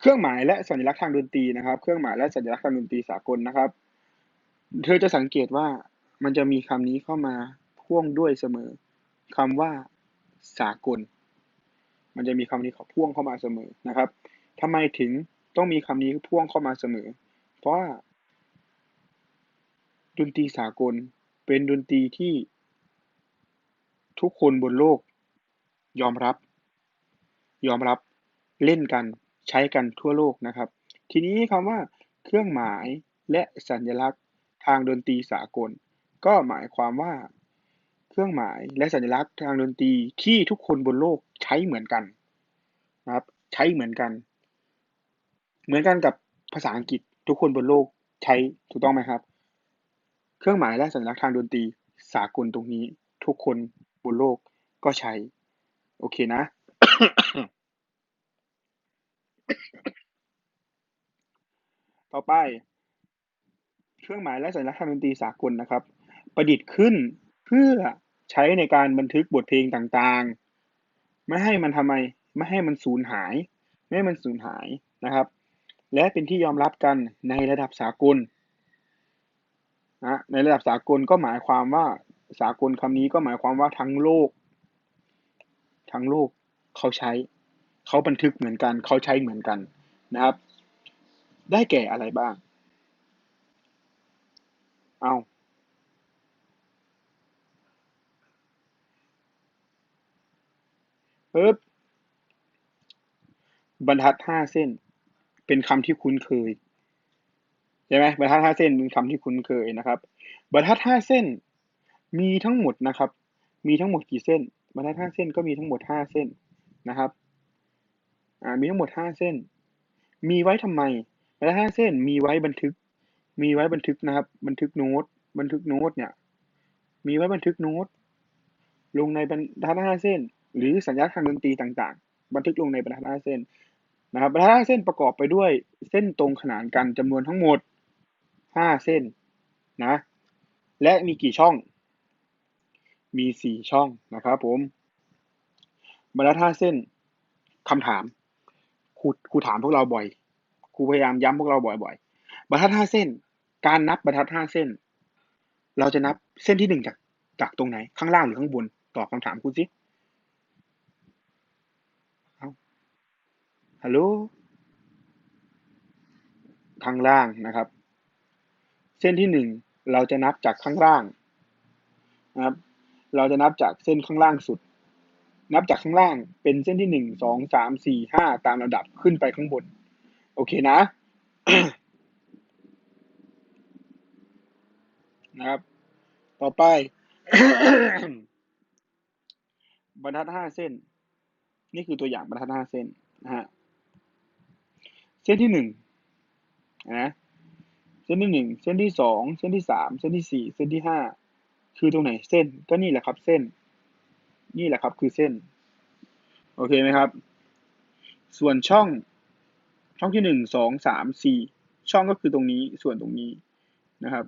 เครื่องหมายและสัญลักษณ์ทางดนตรีนะครับ เครื่องหมายและสัญลักษณ์ทางดนตรีสากลนะครับ เธอจะสังเกตว่ามันจะมีคำนี้เข้ามาพ่วงด้วยเสมอคำว่าสากล มันจะมีคำนี้พ่วงเข้ามาเสมอนะครับทำไมถึงต้องมีคำนี้พ่วงเข้ามาเสมอ เพราะว่าดนตรีสากลเป็นดนตรีที่ทุกคนบนโลก ยอมรับ ยอมรับเล่นกัน ใช้กันทั่วโลกนะครับ ทีนี้คำว่าเครื่องหมายและสัญลักษณ์ทางดนตรีสากล ก็หมายความว่า เครื่องหมายและสัญลักษณ์ทางดนตรีที่ทุกคนบนโลกใช้เหมือนกันนะครับ ใช้เหมือนกัน เหมือนกันกับภาษาอังกฤษทุกคนบนโลกใช้ถูกต้องไหมครับ เครื่องหมายและสัญลักษณ์ทางดนตรีสากลตรงนี้ ทุกคนบนโลกก็ใช้ โอเคนะ ต่อไป เครื่องหมายและสัญลักษณ์ทางดนตรีสากลนะครับ ประดิษฐ์ขึ้นเพื่อใช้ในการบันทึกบทเพลงต่างๆ ไม่ให้มันทำไมไม่ให้มันสูญหาย ไม่ให้มันสูญหายนะครับ และเป็นที่ยอมรับกันในระดับสากลนะในระดับสากลก็หมายความว่าสากลคำนี้ก็หมายความว่าทั้งโลก ทั้งโลกเขาใช้ เขาบันทึกเหมือนกัน เขาใช้เหมือนกันนะครับ ได้แก่อะไรบ้าง เอาปึ๊บบรรทัดห้าเส้น เป็นคำที่คุ้นเคยใช่ไหมบรรทัดห้าเส้นเป็นคำที่คุ้นเคยนะครับ บรรทัดห้าเส้น มีทั้งหมดนะครับ มีทั้งหมดกี่เส้น บรรทัดห้าเส้นก็มีทั้งหมดห้าเส้นนะครับ อ่ามีทั้งหมดห้าเส้น มีไว้ทำไมบรรทัดห้าเส้นมีไว้บันทึก มีไว้บันทึกนะครับ บันทึกโน้ต บันทึกโน้ตเนี่ย มีไว้บันทึกโน้ต ลงในบรรทัดห้าเส้น หรือสัญญาทางดนตรีต่างๆ บันทึกลงในบรรทัดห้าเส้นนะครับบรรทัดห้าเส้นประกอบไปด้วยเส้นตรงขนานกันจำนวนทั้งหมดห้าเส้นนะ และมีกี่ช่อง มีสี่ช่องนะครับผมบรรทัดห้าเส้นคำถาม ครูครูถามพวกเราบ่อยครูพยายามย้ำพวกเราบ่อยๆบรรทัดห้าเส้น การนับบรรทัดห้าเส้น เราจะนับเส้นที่หนึ่งจากจากตรงไหน ข้างล่างหรือข้างบนตอบคำถามครูสิฮัลโหลข้างล่างนะครับ เส้นที่หนึ่งเราจะนับจากข้างล่างนะครับ เราจะนับจากเส้นข้างล่างสุด นับจากข้างล่างเป็นเส้นที่หนึ่งสองสามสี่ห้าตามระดับขึ้นไปข้างบน โอเคนะนะครับ ต่อไป บรรทัดห้าเส้น นี่คือตัวอย่างบรรทัดห้าเส้นนะฮะเส้นที่หนึ่งนะเส้นที่หนึ่งเส้นที่สองเส้นที่สามเส้นที่สี่เส้นที่ห้าคือตรงไหนเส้นก็นี่แหละครับเส้น นี่แหละครับคือเส้น โอเคไหมครับ ส่วนช่อง ช่องที่หนึ่งสองสามสี่ช่องก็คือตรงนี้ส่วนตรงนี้นะครับ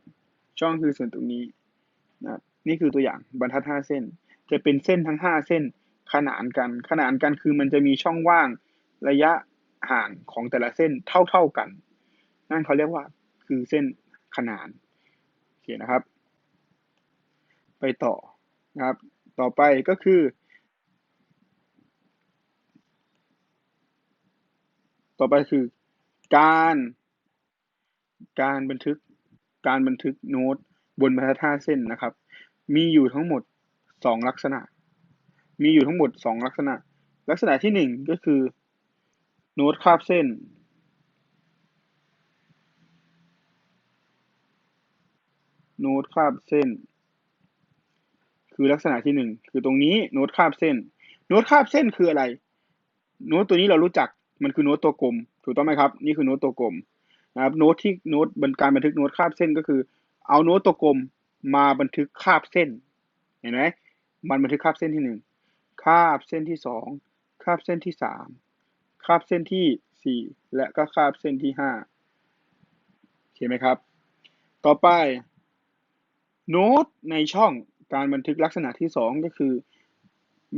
ช่องคือส่วนตรงนี้นะครับนี่คือตัวอย่างบรรทัดห้าเส้น จะเป็นเส้นทั้งห้าเส้นขนานกัน ขนานกันคือมันจะมีช่องว่างระยะห่างของแต่ละเส้นเท่าเท่ากัน นั่นเขาเรียกว่าคือเส้นขนานโอเคนะครับ ไปต่อนะครับ ต่อไปก็คือ ต่อไปคือ การ การบันทึกการบันทึกโน้ตบนบรรทัดห้าเส้นนะครับ มีอยู่ทั้งหมดสองลักษณะ มีอยู่ทั้งหมดสองลักษณะ ลักษณะที่หนึ่งก็คือ โน้ตคาบเส้น โน้ตคาบเส้น คือลักษณะที่หนึ่งคือตรงนี้โน้ตคาบเส้น โน้ตคาบเส้นคืออะไร โน้ตตัวนี้เรารู้จักมันคือโน้ตตัวกลม ถูกต้องไหมครับ นี่คือโน้ตตัวกลมนะครับโน้ตที่โน้ตบนการบันทึกโน้ตคาบเส้นก็คือ เอาโน้ตตัวกลมมาบันทึกคาบเส้น เห็นไหมมันบันทึกคาบเส้นที่หนึ่งคาบเส้นที่สองคาบเส้นที่สามคาบเส้นที่สี่และก็คาบเส้นที่ห้าเห็นไหมครับ ต่อไป โน้ตในช่อง การบันทึกลักษณะที่สองก็คือ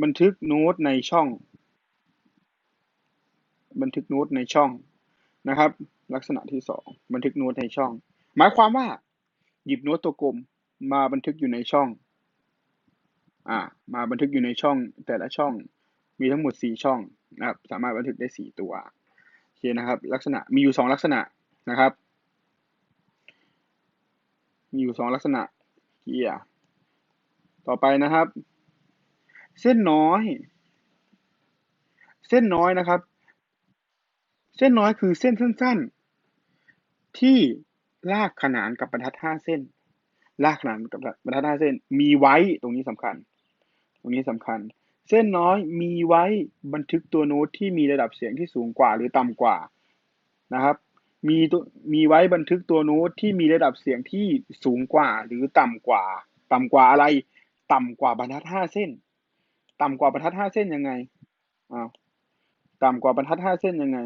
บันทึกโน้ตในช่อง บันทึกโน้ตในช่องนะครับ ลักษณะที่สองบันทึกโน้ตในช่อง หมายความว่า หยิบโน้ตตัวกลมมาบันทึกอยู่ในช่องอ่ามาบันทึกอยู่ในช่อง แต่ละช่องมีทั้งหมดสี่ช่องนะครับสามารถบันทึกได้สี่ตัวโอเคนะครับ ลักษณะมีอยู่สองลักษณะนะครับ มีอยู่สองลักษณะเกียร์ ต่อไปนะครับ เส้นน้อย เส้นน้อยนะครับ เส้นน้อยคือเส้นสั้น ๆ ที่ลากขนานกับบรรทัดห้าเส้น ลากขนานกับบรรทัดห้าเส้น มีไว้ตรงนี้สำคัญ ตรงนี้สำคัญ เส้นน้อยมีไว้บันทึกตัวโน้ตที่มีระดับเสียงที่สูงกว่าหรือต่ำกว่านะครับ มีตัวมีไว้บันทึกตัวโน้ตที่มีระดับเสียงที่สูงกว่าหรือต่ำกว่า ต่ำกว่าอะไร ต่ำกว่าบรรทัดห้าเส้น ต่ำกว่าบรรทัดห้าเส้นยังไงอ้าวต่ำกว่าบรรทัดห้าเส้นยังไง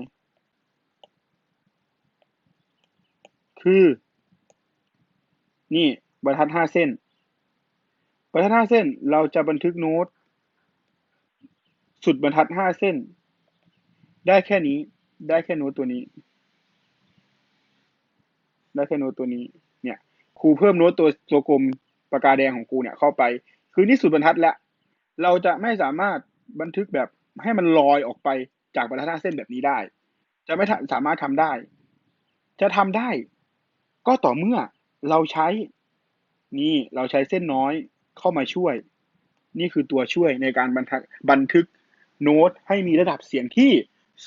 คือ นี่บรรทัดห้าเส้น บรรทัดห้าเส้นเราจะบันทึกโน้ต สุดบรรทัดห้าเส้น ได้แค่นี้ ได้แค่โน้ตตัวนี้ ได้แค่โน้ตตัวนี้ เนี่ย ครูเพิ่มโน้ตตัวตัวกลม ปากกาแดงของครูเนี่ยเข้าไป คือนี่สุดบรรทัดแล้ว เราจะไม่สามารถบันทึกแบบให้มันลอยออกไปจากบรรทัดห้าเส้นแบบนี้ได้ จะไม่สามารถทำได้ จะทำได้ ก็ต่อเมื่อเราใช้ นี่เราใช้เส้นน้อยเข้ามาช่วย นี่คือตัวช่วยในการบันทึกบันทึกโน้ตให้มีระดับเสียงที่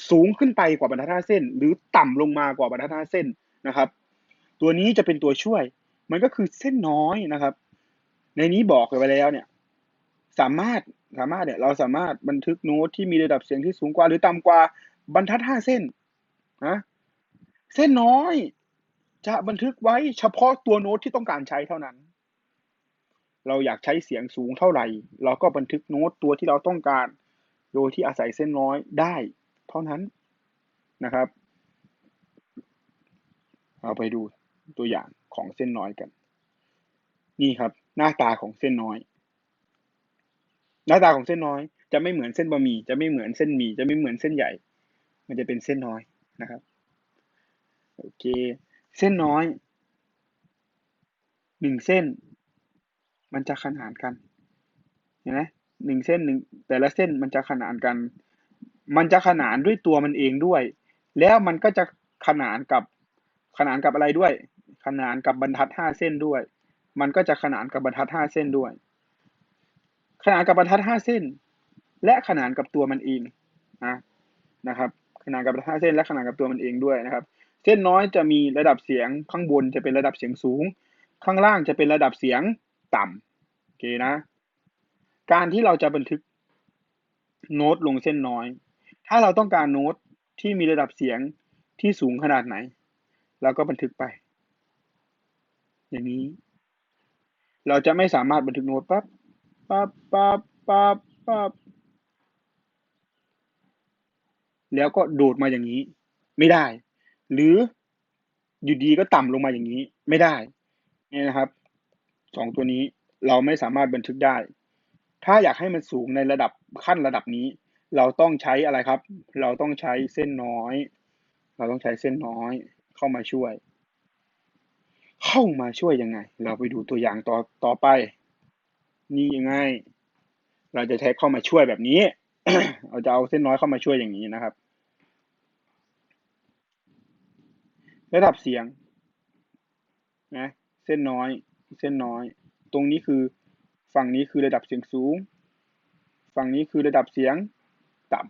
สูงขึ้นไปกว่าบรรทัดห้าเส้น หรือต่ำลงมากว่าบรรทัดห้าเส้นนะครับ ตัวนี้จะเป็นตัวช่วย มันก็คือเส้นน้อยนะครับ ในนี้บอกไปแล้วเนี่ย สามารถสามารถเนี่ย เราสามารถบันทึกโน้ตที่มีระดับเสียงที่สูงกว่า หรือต่ำกว่าบรรทัดห้าเส้นนะเส้นน้อยจะบันทึกไว้เฉพาะตัวโน้ตที่ต้องการใช้เท่านั้น เราอยากใช้เสียงสูงเท่าไหร่ เราก็บันทึกโน้ตตัวที่เราต้องการ โดยที่อาศัยเส้นน้อยได้เท่านั้นนะครับเราไปดูตัวอย่างของเส้นน้อยกัน นี่ครับ หน้าตาของเส้นน้อย หน้าตาของเส้นน้อย จะไม่เหมือนเส้นบะหมี่จะไม่เหมือนเส้นหมี่จะไม่เหมือนเส้นใหญ่ มันจะเป็นเส้นน้อยนะครับโอเค เส้นน้อยหนึ่งเส้น มันจะขนานกันเห็นไหมหนึ่งเส้นหนึ่งแต่ละเส้นมันจะขนานกัน มันจะขนานด้วยตัวมันเองด้วย แล้วมันก็จะขนานกับขนานกับอะไรด้วย ขนานกับบรรทัดห้าเส้นด้วย มันก็จะขนานกับบรรทัดห้าเส้นด้วย ขนานกับบรรทัดห้าเส้น และขนานกับตัวมันเองนะนะครับ ขนานกับบรรทัดห้าเส้น และขนานกับตัวมันเองด้วยนะครับ เส้นน้อยจะมีระดับเสียงข้างบนจะเป็นระดับเสียงสูง ข้างล่างจะเป็นระดับเสียงต่ำโอเคนะ การที่เราจะบันทึกโน้ตลงเส้นน้อย ถ้าเราต้องการโน้ตที่มีระดับเสียงที่สูงขนาดไหน เราก็บันทึกไป อย่างนี้ เราจะไม่สามารถบันทึกโน้ตปั๊บปั๊บปั๊บปั๊บปั๊บแล้วก็โดดมาอย่างนี้ ไม่ได้ หรืออยู่ดีก็ต่ำลงมาอย่างนี้ไม่ได้นี่นะครับสองตัวนี้เราไม่สามารถบันทึกได้ ถ้าอยากให้มันสูงในระดับขั้นระดับนี้ เราต้องใช้อะไรครับ เราต้องใช้เส้นน้อย เราต้องใช้เส้นน้อยเข้ามาช่วย เข้ามาช่วยยังไง เราไปดูตัวอย่างต่อต่อไป นี่ยังไง เราจะใช้เข้ามาช่วยแบบนี้ เราจะเอาเส้นน้อยเข้ามาช่วยอย่างนี้นะครับ ระดับเสียงนะเส้นน้อย เส้นน้อย ตรงนี้คือฝั่งนี้คือระดับเสียงสูง ฝั่งนี้คือระดับเสียงต่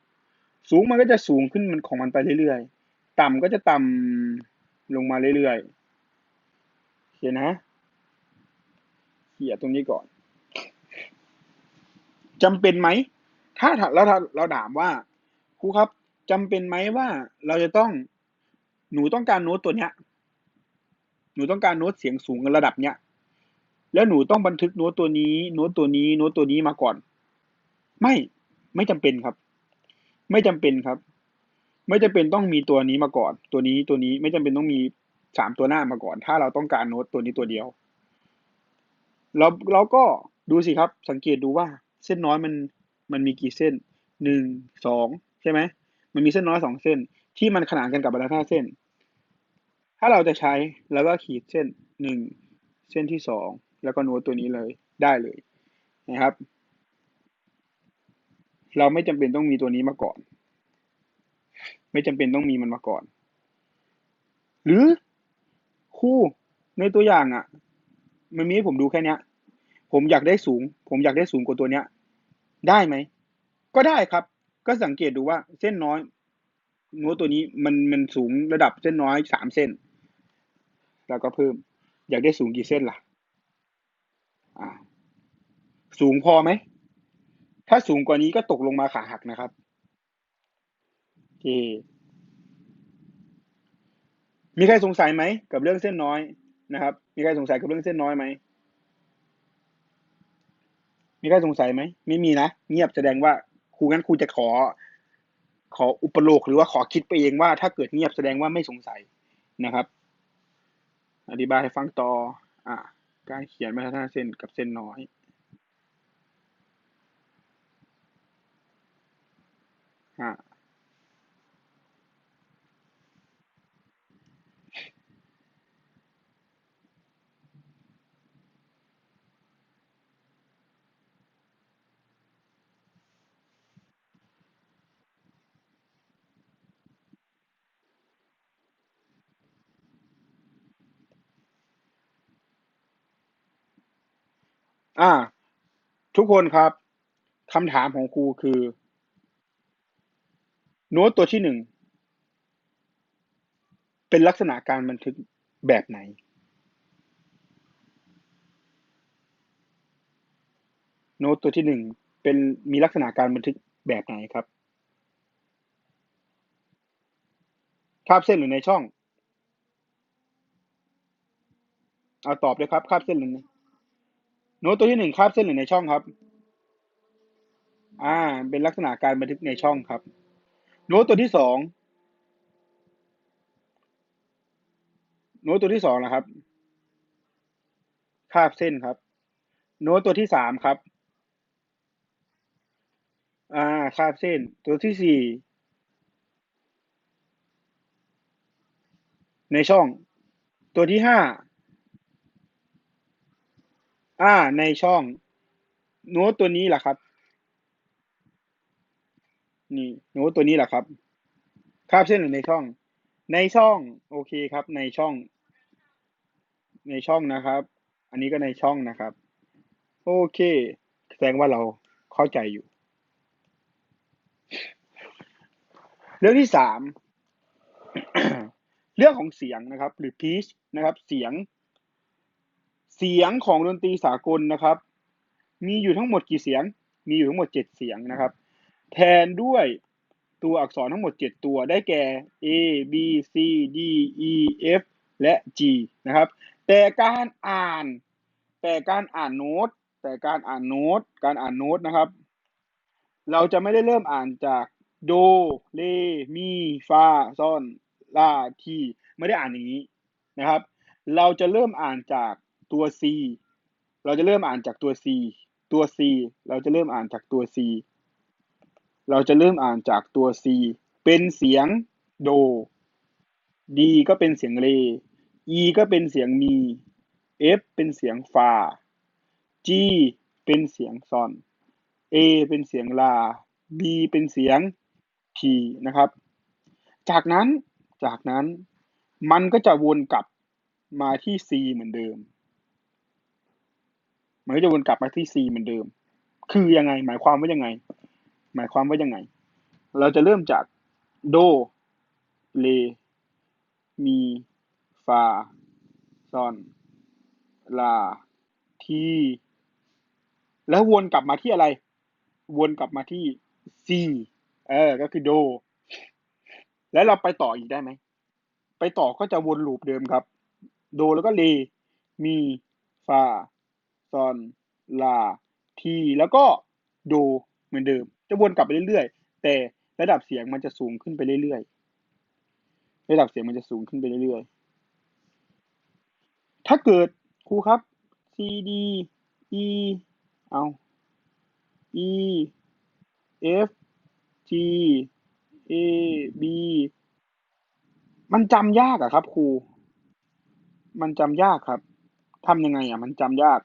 ำสูงมันก็จะสูงขึ้นมันของมันไปเรื่อยๆ ต่ำก็จะต่ำลงมาเรื่อยๆ คนะเขียตรงนี้ก่อนจำเป็นไหม ถ้าเราเราถามว่าครูครับจำเป็นไหมว่าเราจะต้องหนูต้องการโน้ตตัวเนี้ย หนูต้องการโน้ตเสียงสูงระดับเนี้ย แล้วหนูต้องบันทึกโน้ตตัวนี้ โน้ตตัวนี้ โน้ตตัวนี้มาก่อน ไม่ไม่จำเป็นครับ ไม่จำเป็นครับ ไม่จำเป็นต้องมีตัวนี้มาก่อน ตัวนี้ตัวนี้ไม่จำเป็นต้องมี สามตัวหน้ามาก่อน ถ้าเราต้องการโน้ตตัวนี้ตัวเดียวเราเราก็ดูสิครับ สังเกตดูว่าเส้นน้อยมันมันมีกี่เส้นหนึ่งสองใช่ไหมมันมีเส้นน้อยสองเส้น ที่มันขนานกันกับบรรทัดห้าเส้น ถ้าเราจะใช้แล้วก็ขีดเส้นหนึ่งเส้นที่สองแล้วก็โน้ตตัวนี้เลยได้เลยนะครับ เราไม่จำเป็นต้องมีตัวนี้มาก่อน ไม่จำเป็นต้องมีมันมาก่อน หรือ ครูในตัวอย่างอะ มันมีให้ผมดูแค่เนี้ย ผมอยากได้สูง ผมอยากได้สูงกว่าตัวเนี้ย ได้ไหม ก็ได้ครับ ก็สังเกตดูว่าเส้นน้อยโน้ตตัวนี้มันมันสูงระดับเส้นน้อยสามเส้น แล้วก็เพิ่ม อยากได้สูงกี่เส้นล่ะ อ่า สูงพอไหม ถ้าสูงกว่านี้ก็ตกลงมาขาหักนะครับโอเค มีใครสงสัยไหมกับเรื่องเส้นน้อยนะครับ มีใครสงสัยกับเรื่องเส้นน้อยไหม มีใครสงสัยไหม ไม่มีนะ เงียบแสดงว่าครูงั้นครูจะขอ ขออุปโลกหรือว่าขอคิดไปเองว่า ถ้าเกิดเงียบแสดงว่าไม่สงสัยนะครับ อธิบายให้ฟังต่อ อ่า การเขียนบรรทัดห้าเส้นกับเส้นน้อยอ่า อ่า ทุกคนครับคำถามของครูคือ โน้ตตัวที่หนึ่ง เป็นลักษณะการบันทึกแบบไหน โน้ตตัวที่หนึ่งเป็นมีลักษณะการบันทึกแบบไหนครับคาบเส้นหรือในช่อง เอาตอบเลยครับคาบเส้นหรือใน โน้ตตัวที่หนึ่งคาบเส้นหรือในช่องครับ อ่า เป็นลักษณะการบันทึกในช่องครับ โน้ตตัวที่สองโน้ตตัวที่สองนะครับ คาบเส้นครับ โน้ตตัวที่สามครับ อ่า คาบเส้น ตัวที่สี่ในช่อง ตัวที่ห้า อ่าในช่อง โน้ตตัวนี้แหละครับ นี่ โน้ตตัวนี้แหละครับ คาบเส้นหรือในช่อง ในช่อง โอเคครับ ในช่อง ในช่องนะครับ อันนี้ก็ในช่องนะครับ โอเค แสดงว่าเราเข้าใจอยู่ เรื่องที่สามเรื่องของเสียงนะครับ หรือ pitch นะครับ เสียง เสียงของดนตรีสากลนะครับ มีอยู่ทั้งหมดกี่เสียง มีอยู่ทั้งหมดเจ็ดเสียงนะครับ แทนด้วยตัวอักษรทั้งหมดเจ็ดตัวได้แก่ A B C D E F และ G นะครับ แต่การอ่าน แต่การอ่านโน้ต แต่การอ่านโน้ต การอ่านโน้ตนะครับ เราจะไม่ได้เริ่มอ่านจากโดเรมี ฟา ซอน ลา ที ไม่ได้อ่านอย่างนี้นะครับ เราจะเริ่มอ่านจาก ตัว C เราจะเริ่มอ่านจากตัว C ตัว C เราจะเริ่มอ่านจากตัว C เราจะเริ่มอ่านจากตัว C เป็นเสียงโด D ก็เป็นเสียงเร E ก็เป็นเสียงมี F เป็นเสียงฟา G เป็นเสียงซอน A เป็นเสียงลา B เป็นเสียง P นะครับ จากนั้นจากนั้นมันก็จะวนกลับมาที่ C เหมือนเดิม มันก็จะวนกลับมาที่ C เหมือนเดิม คือยังไง หมายความว่ายังไง หมายความว่ายังไง เราจะเริ่มจากโดเรมีฟาซอนลาทีแล้ววนกลับมาที่อะไร วนกลับมาที่ C เออ ก็คือโด แล้วเราไปต่ออีกได้ไหม ไปต่อก็จะวนลูปเดิมครับ โดแล้วก็เรมี ฟา ซอน ลา ที แล้วก็โดเหมือนเดิม จะวนกลับไปเรื่อยๆ แต่ระดับเสียงมันจะสูงขึ้นไปเรื่อยๆ ระดับเสียงมันจะสูงขึ้นไปเรื่อยๆ ถ้าเกิดครูครับ C D E เอา E F G A B มันจำยากอะครับครู มันจำยากครับทำยังไงอะมันจำยาก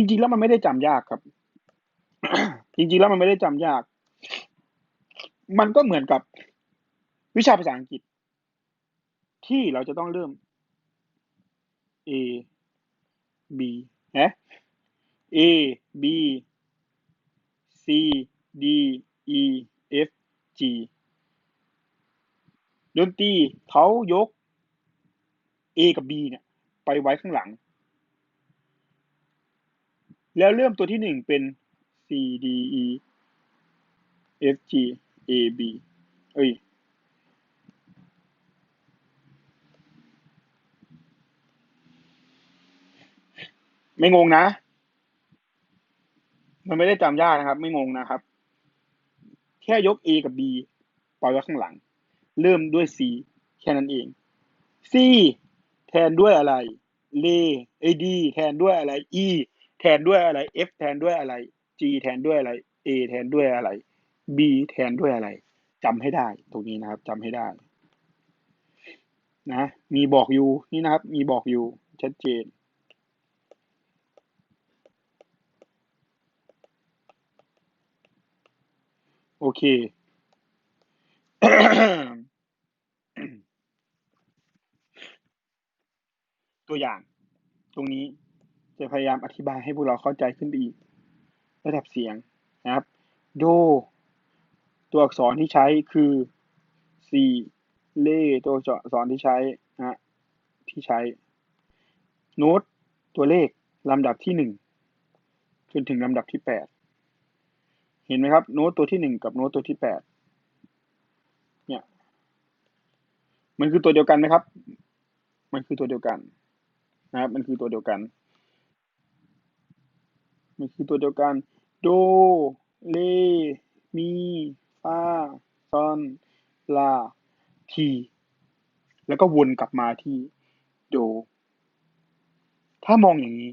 จริงๆแล้วมันไม่ได้จำยากครับ จริงๆแล้วมันไม่ได้จำยาก มันก็เหมือนกับวิชาภาษาอังกฤษ ที่เราจะต้องเริ่ม A B นะ A B C D E F G ดนตรีเขายก A กับ B เนี่ย ไปไว้ข้างหลัง แล้วเริ่มตัวที่หนึ่งเป็น C D E F G A B เอ้ย ไม่งงนะ มันไม่ได้จำยากนะครับ ไม่งงนะครับ แค่ยก A กับ B ไปไว้ข้างหลัง เริ่มด้วย C แค่นั้นเอง C แทนด้วยอะไร เลเอดีแทนด้วยอะไร E แทนด้วยอะไร F แทนด้วยอะไร G แทนด้วยอะไร A แทนด้วยอะไร B แทนด้วยอะไรจำให้ได้ ตรงนี้นะครับจำให้ได้ นะ มีบอกอยู่นี่นะครับ มีบอกอยู่ชัดเจนโอเค ตัวอย่าง ตรงนี้ จะพยายามอธิบายให้พวกเราเข้าใจขึ้นไปอีก ระดับเสียงนะครับ โด ตัวอักษรที่ใช้คือ C เลตัวอักษรที่ใช้นะที่ใช้ โน้ตตัวเลขลำดับที่หนึ่งจนถึงลำดับที่แปดเห็นไหมครับ โน้ตตัวที่หนึ่งกับโน้ตตัวที่แปดเนี่ยมันคือตัวเดียวกันไหมครับ มันคือตัวเดียวกันนะครับ มันคือตัวเดียวกัน มันคือตัวเดียวกัน โด เล มี ฟา ซอน ลา ที แล้วก็วนกลับมาที่โด ถ้ามองอย่างนี้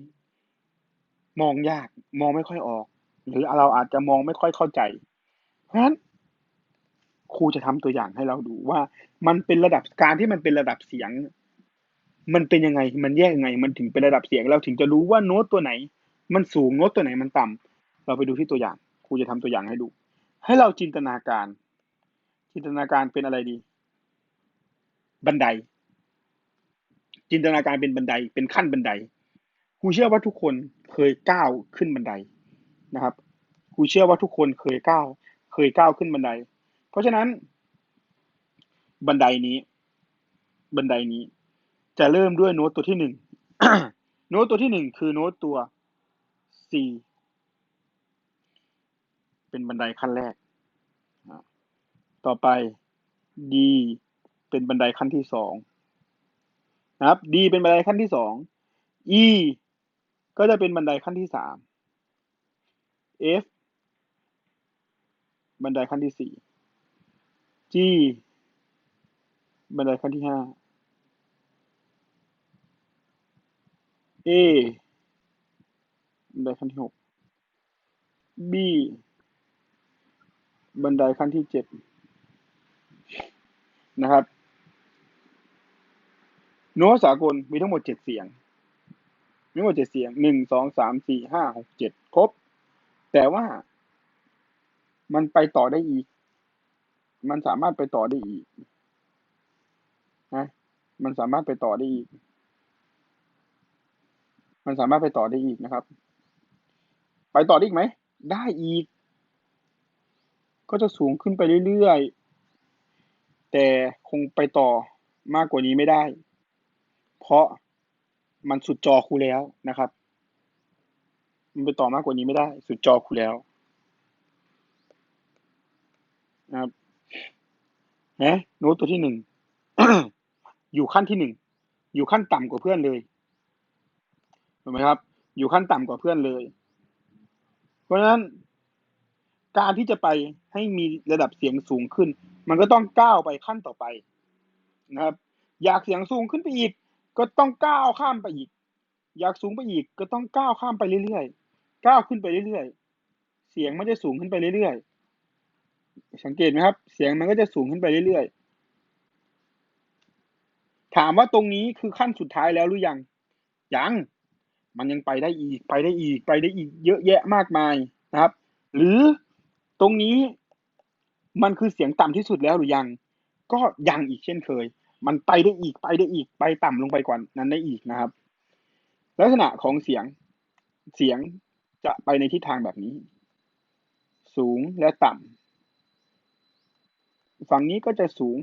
มองยาก มองไม่ค่อยออก หรือเราอาจจะมองไม่ค่อยเข้าใจ เพราะฉะนั้นครูจะทำตัวอย่างให้เราดูว่า มันเป็นระดับการที่มันเป็นระดับเสียง มันเป็นยังไง มันแยกยังไง มันถึงเป็นระดับเสียงเราถึงจะรู้ว่าโน้ตตัวไหน มันสูงโน้ตตัวไหนมันต่ำเราไปดูที่ตัวอย่างครูจะทำตัวอย่างให้ดู ให้เราจินตนาการ จินตนาการเป็นอะไรดี บันได จินตนาการเป็นบันได เป็นขั้นบันไดครูเชื่อว่าทุกคนเคยก้าวขึ้นบันไดนะครับครูเชื่อว่าทุกคนเคยก้าวเคยก้าวขึ้นบันได เพราะฉะนั้น บันไดนี้ บันไดนี้ จะเริ่มด้วยโน้ตตัวที่หนึ่งโน้ตตัวที่หนึ่งคือโน้ตตัว C เป็นบันไดขั้นแรก ต่อไป D เป็นบันไดขั้นที่สองนะครับ D เป็นบันไดขั้นที่สอง E ก็จะเป็นบันไดขั้นที่สาม F บันไดขั้นที่สี่ G บันไดขั้นที่ห้า A บันไดขั้นที่หก B บันไดขั้นที่เจ็ดนะครับ โน้ตสากลมีทั้งหมดเจ็ดเสียง มีทั้งหมดเจ็ดเสียงหนึ่งสองสามสี่ห้าหกเจ็ดครบ แต่ว่า มันไปต่อได้อีก มันสามารถไปต่อได้อีกนะมันสามารถไปต่อได้อีก มันสามารถไปต่อได้อีกนะครับ ไปต่อได้อีกไหม ได้อีก ก็จะสูงขึ้นไปเรื่อยๆ แต่คงไปต่อมากกว่านี้ไม่ได้ เพราะมันสุดจอครูแล้วนะครับ มันไปต่อมากกว่านี้ไม่ได้ สุดจอครูแล้วนะครับนะโน้ตตัวที่หนึ่งอยู่ขั้นที่หนึ่งอยู่ขั้นต่ำกว่าเพื่อนเลยถูกไหมครับ อยู่ขั้นต่ำกว่าเพื่อนเลย เพราะฉะนั้นการที่จะไปให้มีระดับเสียงสูงขึ้น มันก็ต้องก้าวไปขั้นต่อไปนะครับ อยากเสียงสูงขึ้นไปอีก ก็ต้องก้าวข้ามไปอีก อยากสูงไปอีก ก็ต้องก้าวข้ามไปเรื่อยๆก้าวขึ้นไปเรื่อยๆเสียงมันจะสูงขึ้นไปเรื่อยๆสังเกตไหมครับ เสียงมันก็จะสูงขึ้นไปเรื่อยๆถามว่าตรงนี้คือขั้นสุดท้ายแล้วหรือยังยัง มันยังไปได้อีกไปได้อีกไปได้อีกเยอะแยะมากมายนะครับ หรือตรงนี้มันคือเสียงต่ำที่สุดแล้วหรือยัง ก็ยังอีกเช่นเคย มันไปได้อีกไปได้อีกไปต่ำลงไปกว่านั้นได้อีกนะครับ ลักษณะของเสียงเสียงจะไปในทิศทางแบบนี้ สูงและต่ำฝั่งนี้ก็จะสูง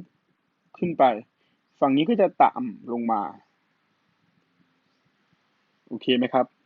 ขึ้นไป ฝั่งนี้ก็จะต่ำลงมา โอเคไหมครับ